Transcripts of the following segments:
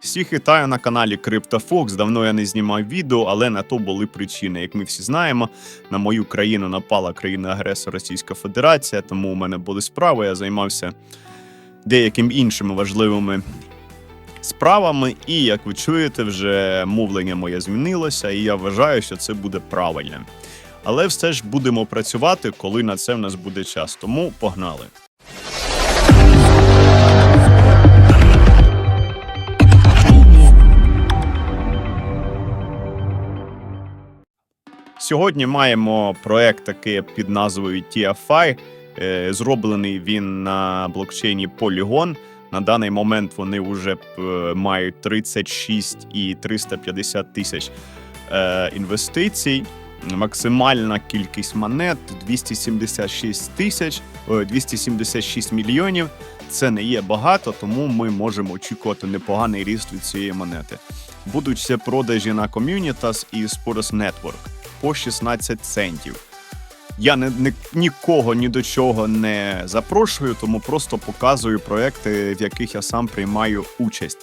Всіх вітаю на каналі CryptoFox. Давно я не знімав відео, але на то були причини. Як ми всі знаємо, на мою країну напала країна-агресор Російська Федерація, тому у мене були справи. Я займався деякими іншими важливими справами. І як ви чуєте, вже мовлення моє змінилося, і я вважаю, що це буде правильним. Але все ж будемо працювати, коли на це в нас буде час. Тому погнали. Сьогодні маємо проект такий під назвою TFI. Е, Зроблений він на блокчейні Polygon. На даний момент вони вже е, мають 36 і 350 тисяч е, інвестицій. Максимальна кількість монет 276 тисяч, е, 276 мільйонів. Це не є багато, тому ми можемо очікувати непоганий ріст від цієї монети. Будуть ще продажі на Communitas і Sports Network по 16 центів. Я не, не, нікого ні до чого не запрошую, тому просто показую проекти, в яких я сам приймаю участь.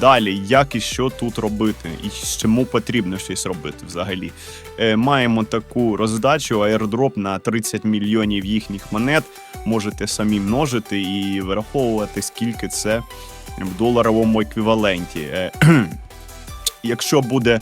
Далі, як і що тут робити, і чому потрібно щось робити взагалі. Е, маємо таку роздачу airdrop на 30 мільйонів їхніх монет. Можете самі множити і враховувати, скільки це в доларовому еквіваленті. Е, якщо буде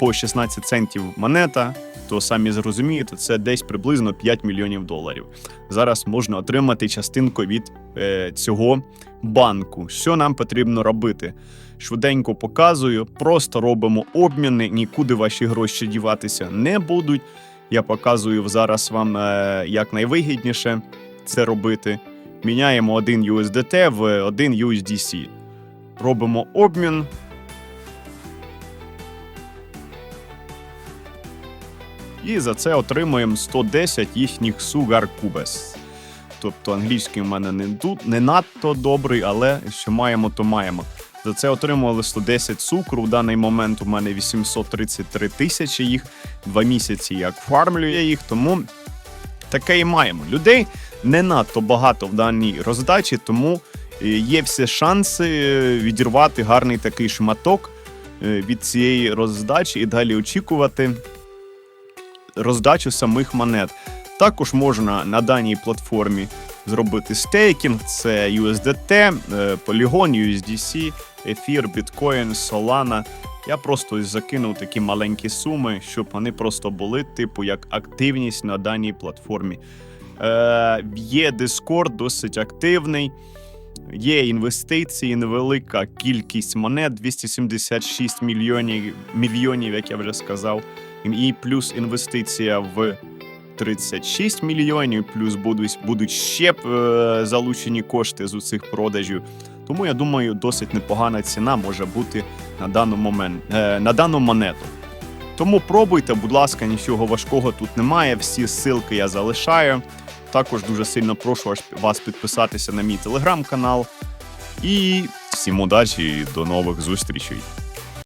по 16 центів монета, то самі зрозумієте, це десь приблизно 5 мільйонів доларів. Зараз можна отримати частинку від е, цього банку. Що нам потрібно робити? Швиденько показую, просто робимо обміни, нікуди ваші гроші діватися не будуть. Я показую зараз вам, е, як найвигідніше це робити. Міняємо один USDT в один USDC. Робимо обмін. І за це отримуємо 110 їхніх Sugar Cubes. Тобто англійський в мене не, тут, не надто добрий, але що маємо, то маємо. За це отримували 110 цукру. В даний момент у мене 833 тисячі їх. Два місяці як фармлю я їх, тому таке і маємо. Людей не надто багато в даній роздачі, тому е, є всі шанси е, відірвати гарний такий шматок е, від цієї роздачі і далі очікувати роздачу самих монет. Також можна на даній платформі зробити стейкінг: це USDT, е, Polygon, USDC, Ефір, Bitcoin, Solana. Я просто закинув такі маленькі суми, щоб вони просто були, типу, як активність на даній платформі. Е, є Discord досить активний. Є інвестиції, невелика кількість монет 276 мільйонів, мільйонів, як я вже сказав. І плюс інвестиція в 36 мільйонів, плюс будуть, будуть ще е, залучені кошти з усіх продажів. Тому я думаю, досить непогана ціна може бути на дану момент, е, на дану монету. Тому пробуйте, будь ласка, нічого важкого тут немає. Всі ссылки я залишаю. Також дуже сильно прошу вас- підписатися на мій телеграм-канал. І всім удачі і до нових зустрічей.